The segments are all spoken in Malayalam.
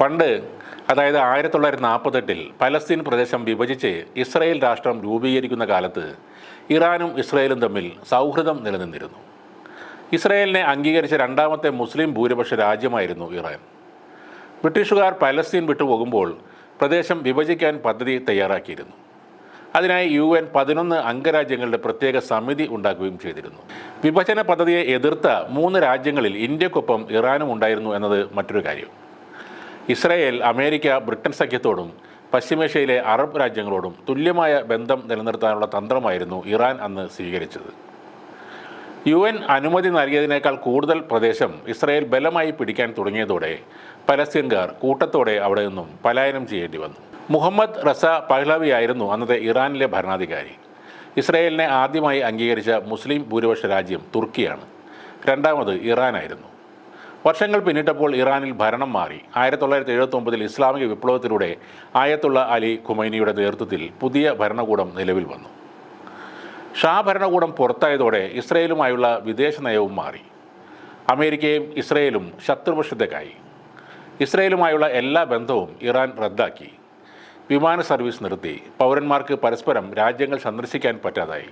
പണ്ട് അതായത് ആയിരത്തി തൊള്ളായിരത്തി നാൽപ്പത്തെട്ടിൽ പലസ്തീൻ പ്രദേശം വിഭജിച്ച് ഇസ്രായേൽ രാഷ്ട്രം രൂപീകരിക്കുന്ന കാലത്ത് ഇറാനും ഇസ്രയേലും തമ്മിൽ സൗഹൃദം നിലനിന്നിരുന്നു. ഇസ്രയേലിനെ അംഗീകരിച്ച രണ്ടാമത്തെ മുസ്ലിം ഭൂരിപക്ഷ രാജ്യമായിരുന്നു ഇറാൻ. ബ്രിട്ടീഷുകാർ പലസ്തീൻ വിട്ടുപോകുമ്പോൾ പ്രദേശം വിഭജിക്കാൻ പദ്ധതി തയ്യാറാക്കിയിരുന്നു. അതിനായി യു എൻ പതിനൊന്ന് അംഗരാജ്യങ്ങളുടെ പ്രത്യേക സമിതി ഉണ്ടാക്കുകയും ചെയ്തിരുന്നു. വിഭജന പദ്ധതിയെ എതിർത്ത മൂന്ന് രാജ്യങ്ങളിൽ ഇന്ത്യക്കൊപ്പം ഇറാനും ഉണ്ടായിരുന്നു എന്നത് മറ്റൊരു കാര്യം. ഇസ്രായേൽ അമേരിക്ക ബ്രിട്ടൻ സഖ്യത്തോടും പശ്ചിമേഷ്യയിലെ അറബ് രാജ്യങ്ങളോടും തുല്യമായ ബന്ധം നിലനിർത്താനുള്ള തന്ത്രമായിരുന്നു ഇറാൻ അന്ന് സ്വീകരിച്ചത്. യു എൻ അനുമതി നൽകിയതിനേക്കാൾ കൂടുതൽ പ്രദേശം ഇസ്രായേൽ ബലമായി പിടിക്കാൻ തുടങ്ങിയതോടെ പലസ്തീൻകാർ കൂട്ടത്തോടെ അവിടെ നിന്നും പലായനം ചെയ്യേണ്ടി വന്നു. മുഹമ്മദ് റസ പഹ്ലവി ആയിരുന്നു അന്നത്തെ ഇറാനിലെ ഭരണാധികാരി. ഇസ്രായേലിനെ ആദ്യമായി അംഗീകരിച്ച മുസ്ലിം ഭൂരിപക്ഷ രാജ്യം തുർക്കിയാണ്. രണ്ടാമത് ഇറാനായിരുന്നു. വർഷങ്ങൾ പിന്നിട്ടപ്പോൾ ഇറാനിൽ ഭരണം മാറി. ആയിരത്തി തൊള്ളായിരത്തി എഴുപത്തി ഒമ്പതിൽ ഇസ്ലാമിക വിപ്ലവത്തിലൂടെ ആയത്തുള്ള അലി ഖുമൈനിയുടെ നേതൃത്വത്തിൽ പുതിയ ഭരണകൂടം നിലവിൽ വന്നു. ഷാ ഭരണകൂടം പുറത്തായതോടെ ഇസ്രയേലുമായുള്ള വിദേശ നയവും മാറി. അമേരിക്കയും ഇസ്രയേലും ശത്രുപക്ഷത്തേക്കായി. ഇസ്രയേലുമായുള്ള എല്ലാ ബന്ധവും ഇറാൻ റദ്ദാക്കി. വിമാന സർവീസ് നിർത്തി. പൗരന്മാർക്ക് പരസ്പരം രാജ്യങ്ങൾ സന്ദർശിക്കാൻ പറ്റാതായി.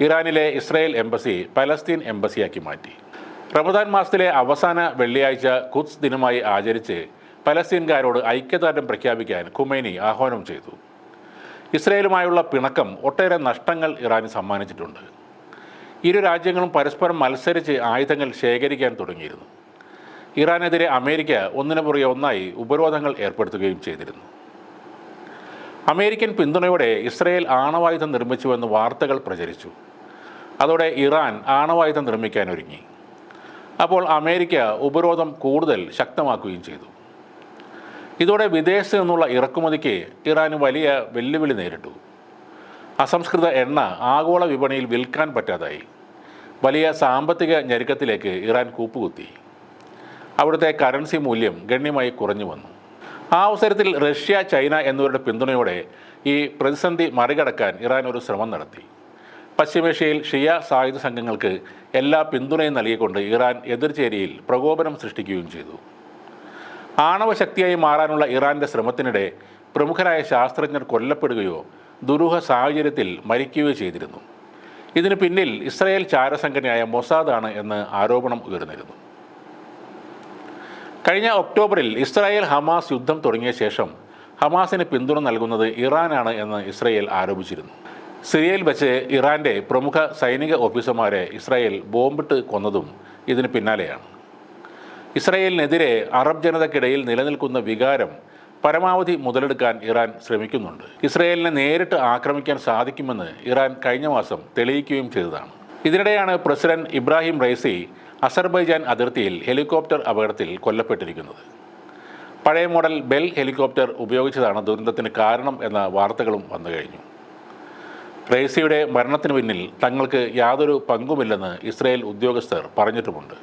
ഇറാനിലെ ഇസ്രയേൽ എംബസി പലസ്തീൻ എംബസിയാക്കി മാറ്റി. റമദാൻ മാസത്തിലെ അവസാന വെള്ളിയാഴ്ച കുത്സ് ദിനമായി ആചരിച്ച് പലസ്തീൻകാരോട് ഐക്യദാർഢ്യം പ്രഖ്യാപിക്കാൻ ഖുമൈനി ആഹ്വാനം ചെയ്തു. ഇസ്രയേലുമായുള്ള പിണക്കം ഒട്ടേറെ നഷ്ടങ്ങൾ ഇറാന് സമ്മാനിച്ചിട്ടുണ്ട്. ഇരു രാജ്യങ്ങളും പരസ്പരം മത്സരിച്ച് ആയുധങ്ങൾ ശേഖരിക്കാൻ തുടങ്ങിയിരുന്നു. ഇറാനെതിരെ അമേരിക്ക ഒന്നിനു പുറകെ ഒന്നായി ഉപരോധങ്ങൾ ഏർപ്പെടുത്തുകയും ചെയ്തിരുന്നു. അമേരിക്കൻ പിന്തുണയോടെ ഇസ്രയേൽ ആണവായുധം നിർമ്മിച്ചുവെന്ന് വാർത്തകൾ പ്രചരിച്ചു. അതോടെ ഇറാൻ ആണവായുധം നിർമ്മിക്കാൻ ഒരുങ്ങി. അപ്പോൾ അമേരിക്ക ഉപരോധം കൂടുതൽ ശക്തമാക്കുകയും ചെയ്തു. ഇതോടെ വിദേശത്ത് നിന്നുള്ള ഇറക്കുമതിക്ക് ഇറാന് വലിയ വെല്ലുവിളി നേരിട്ടു. അസംസ്കൃത എണ്ണ ആഗോള വിപണിയിൽ വിൽക്കാൻ പറ്റാതായി. വലിയ സാമ്പത്തിക ഞെരുക്കത്തിലേക്ക് ഇറാൻ കൂപ്പുകുത്തി. അവിടുത്തെ കറൻസി മൂല്യം ഗണ്യമായി കുറഞ്ഞു വന്നു. ആ അവസരത്തിൽ റഷ്യ ചൈന എന്നിവരുടെ പിന്തുണയോടെ ഈ പ്രതിസന്ധി മറികടക്കാൻ ഇറാൻ ഒരു ശ്രമം നടത്തി. പശ്ചിമേഷ്യയിൽ ഷിയ സായുധ സംഘങ്ങൾക്ക് എല്ലാ പിന്തുണയും നൽകിക്കൊണ്ട് ഇറാൻ എതിർചേരിയിൽ പ്രകോപനം സൃഷ്ടിക്കുകയും ചെയ്തു. ആണവ ശക്തിയായി മാറാനുള്ള ഇറാന്റെ ശ്രമത്തിനിടെ പ്രമുഖരായ ശാസ്ത്രജ്ഞർ കൊല്ലപ്പെടുകയോ ദുരൂഹ സാഹചര്യത്തിൽ മരിക്കുകയോ ചെയ്തിരുന്നു. ഇതിന് പിന്നിൽ ഇസ്രായേൽ ചാരസംഘടനയായ മൊസാദാണ് എന്ന് ആരോപണം ഉയർന്നിരുന്നു. കഴിഞ്ഞ ഒക്ടോബറിൽ ഇസ്രായേൽ ഹമാസ് യുദ്ധം തുടങ്ങിയ ശേഷം ഹമാസിന് പിന്തുണ നൽകുന്നത് ഇറാനാണ് എന്ന് ഇസ്രായേൽ ആരോപിച്ചിരുന്നു. സിറിയയിൽ വെച്ച് ഇറാന്റെ പ്രമുഖ സൈനിക ഓഫീസർമാരെ ഇസ്രായേൽ ബോംബിട്ട് കൊന്നതും ഇതിന് പിന്നാലെയാണ്. ഇസ്രായേലിനെതിരെ അറബ് ജനതയ്ക്കിടയിൽ നിലനിൽക്കുന്ന വികാരം പരമാവധി മുതലെടുക്കാൻ ഇറാൻ ശ്രമിക്കുന്നുണ്ട്. ഇസ്രായേലിനെ നേരിട്ട് ആക്രമിക്കാൻ സാധിക്കുമെന്ന് ഇറാൻ കഴിഞ്ഞ മാസം തെളിയിക്കുകയും ചെയ്തതാണ്. ഇതിനിടെയാണ് പ്രസിഡന്റ് ഇബ്രാഹിം റൈസി അസർബൈജാൻ അതിർത്തിയിൽ ഹെലികോപ്റ്റർ അപകടത്തിൽ കൊല്ലപ്പെട്ടിരിക്കുന്നത്. പഴയ മോഡൽ ബെൽ ഹെലികോപ്റ്റർ ഉപയോഗിച്ചതാണ് ദുരന്തത്തിന് കാരണം എന്ന വാർത്തകളും വന്നു കഴിഞ്ഞു റൈസിയുടെ മരണത്തിന് പിന്നിൽ തങ്ങൾക്ക് യാതൊരു പങ്കുമില്ലെന്ന് ഇസ്രയേൽ ഉദ്യോഗസ്ഥർ പറഞ്ഞിട്ടുമുണ്ട്.